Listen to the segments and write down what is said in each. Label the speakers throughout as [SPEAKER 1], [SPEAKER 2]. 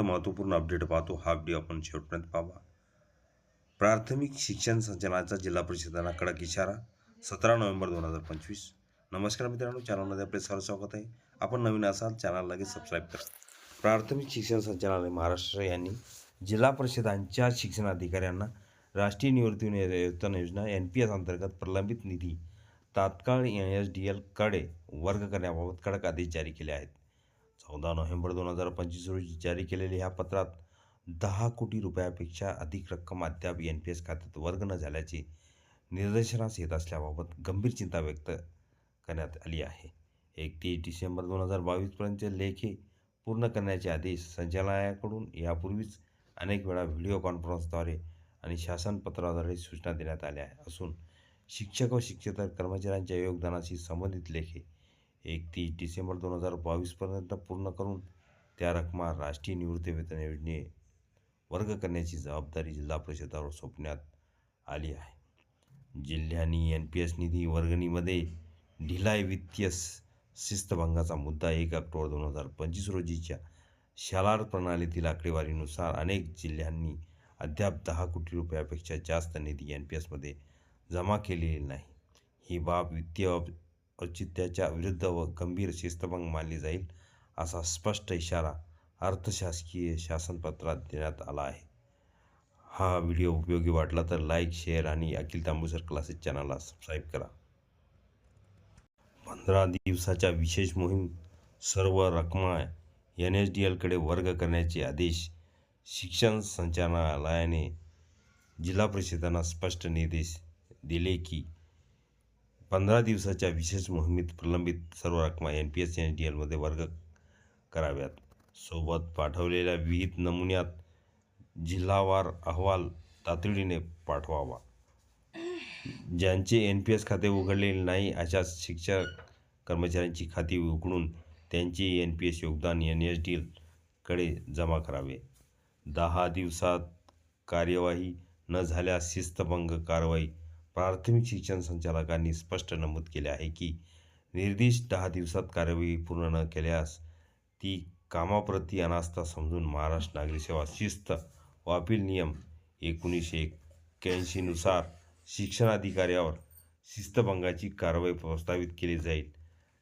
[SPEAKER 1] महत्त्वपूर्ण अपडेट पाहतो. हा व्हिडिओ आपण शेवटपर्यंत पाहावा. प्राथमिक शिक्षण संचालनाचा जिल्हा परिषदांना कडक इशारा सतरा नोव्हेंबर दोन हजार पंचवीस. नमस्कार मित्रांनो चॅनलमध्ये आपले सर्व स्वागत आहे. आपण नवीन असाल चॅनल लगेच सबस्क्राईब करा. प्राथमिक शिक्षण संचालनालय महाराष्ट्र यांनी जिल्हा परिषदांच्या शिक्षण अधिकाऱ्यांना राष्ट्रीय निवृत्ती वेतन योजना एन पी एस अंतर्गत प्रलंबित निधी तात्काळ एन एस डी एलकडे वर्ग करण्याबाबत कडक आदेश जारी केले आहेत. चौदा नोव्हेंबर दोन हजार पंचवीस रोजी जारी केलेल्या ह्या पत्रात दहा कोटी रुपयापेक्षा अधिक रक्कम अद्याप एन पी एस खात्यात वर्ग न झाल्याचे निदर्शनास येत असल्याबाबत गंभीर चिंता व्यक्त करण्यात आली आहे. एकतीस डिसेंबर दोन हजार बावीसपर्यंतचे लेखे पूर्ण करण्याचे आदेश संचालनालयाकडून यापूर्वीच अनेक वेळा व्हिडिओ कॉन्फरन्सद्वारे आणि शासनपत्राद्वारे सूचना देण्यात आल्या असून शिक्षक व शिक्षेतर कर्मचाऱ्यांच्या योगदानाशी संबंधित लेखे एकतीस डिसेंबर दोन हजार बावीसपर्यंत पूर्ण करून त्या रकमा राष्ट्रीय निवृत्ती वेतन योजने वर्ग करण्याची जबाबदारी जिल्हा परिषदावर सोपण्यात आली आहे. जिल्ह्यांनी एन पी एस निधी वर्गणीमध्ये ढिलाई वित्तीय शिस्तभंगाचा मुद्दा एक ऑक्टोबर दोन हजार पंचवीस रोजीच्या शालार प्रणालीतील आकडेवारीनुसार अनेक जिल्ह्यांनी अद्याप दहा कोटी रुपयापेक्षा जास्त निधी एन पी एसमध्ये जमा केलेली नाही. ही बाब वित्तीय औचित्याच्या विरुद्ध व गंभीर शिस्तभंग मानली जाईल असा स्पष्ट इशारा अर्थशासकीय शासनपत्रात देण्यात आला आहे. हा व्हिडिओ उपयोगी वाटला तर लाईक शेअर आणि अखिल तांबूसर क्लासेस चॅनलला सबस्क्राईब करा. पंधरा दिवसाच्या विशेष मोहीम सर्व रकमा एन एस डी एलकडे वर्ग करण्याचे आदेश शिक्षण संचालनालयाने जिल्हा परिषदांना स्पष्ट निर्देश दिले की पंधरा दिवसाच्या विशेष मोहिमेत प्रलंबित सर्व रकमा N P S N D एलमध्ये वर्ग कराव्यात. सोबत पाठवलेल्या विहित नमुन्यात जिल्हावार अहवाल तातडीने पाठवावा. ज्यांचे एन पी एस खाते उघडलेले नाही अशा शिक्षक कर्मचाऱ्यांची खाती उघडून त्यांचे एन पी एस योगदान एन एस डीलकडे जमा करावे. दहा दिवसात कार्यवाही न झाल्यास शिस्तभंग कारवाई प्राथमिक शिक्षण संचालकांनी स्पष्ट नमूद केले आहे की निर्दिष्ट दहा दिवसात कार्यवाही पूर्ण न केल्यास ती कामाप्रती अनास्था समजून महाराष्ट्र नागरी सेवा शिस्त व अपील नियम एकोणीसशे एक्क्याऐंशीनुसार शिक्षणाधिकाऱ्यावर शिस्तभंगाची कारवाई प्रस्तावित केली जाईल.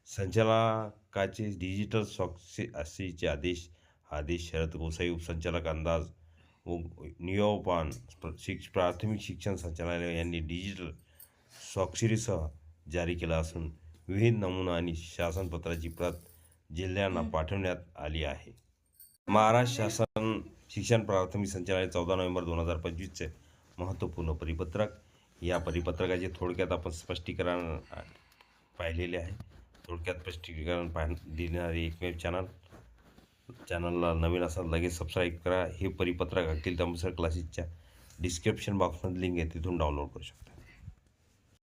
[SPEAKER 1] संचालकाचे डिजिटल स्वाक्षीचे आदेश आदेश शरद गोसाई उपसंचालक अंदाज नियोपान शिक्ष प्राथमिक शिक्षण संचालनालय यांनी डिजिटल स्वाक्षरीसह जारी केला असून विविध नमुना आणि शासनपत्राची प्रत जिल्ह्यांना पाठवण्यात आली आहे. महाराष्ट्र शासन शिक्षण प्राथमिक संचालनालय चौदा नोव्हेंबर दोन हजार पंचवीसचे महत्त्वपूर्ण परिपत्रक. या परिपत्रकाचे थोडक्यात आपण स्पष्टीकरण पाहिलेले आहे. थोडक्यात स्पष्टीकरण पाह देणारे एकमेव चॅनल चॅनलला नवीन असाल लगेच सबस्क्राईब करा. हे परिपत्रक अखिल तांबूसर क्लासेसच्या डिस्क्रिप्शन बॉक्समध्ये लिंक आहे तिथून डाउनलोड करू शकता.